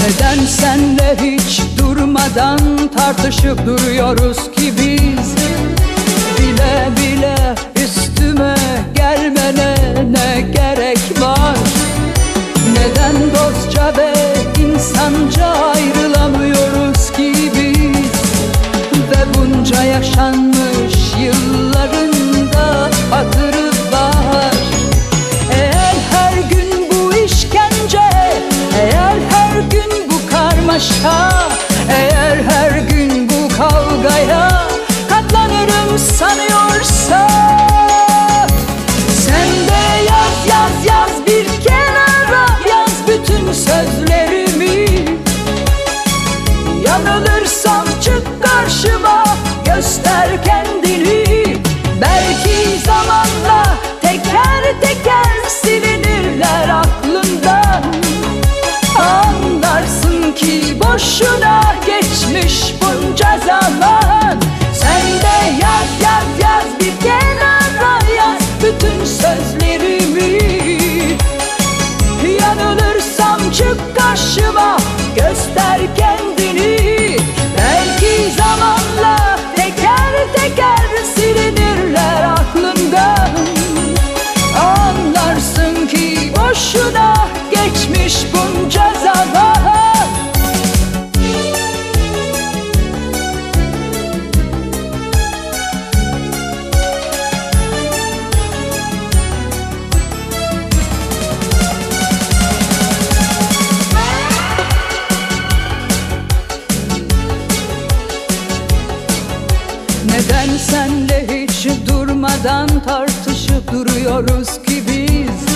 Neden senle hiç durmadan tartışıp duruyoruz ki biz? Bile bile üstüme gelmene ne gerek var? Neden dostça ve insanca ayrılamıyoruz ki biz? Ve bunca yaşanmış karmaşa Eğer her gün bu kavgaya Katlanırım sanıyorsa. Sen de yaz yaz yaz bir kenara Yaz bütün sözlerimi. Yanılırsam çık karşıma Göster boşuna geçmiş bunca zaman. Sen de yaz yaz yaz bir kenara yaz. Bütün sözlerimi Neden senle hiç durmadan tartışıp duruyoruz ki biz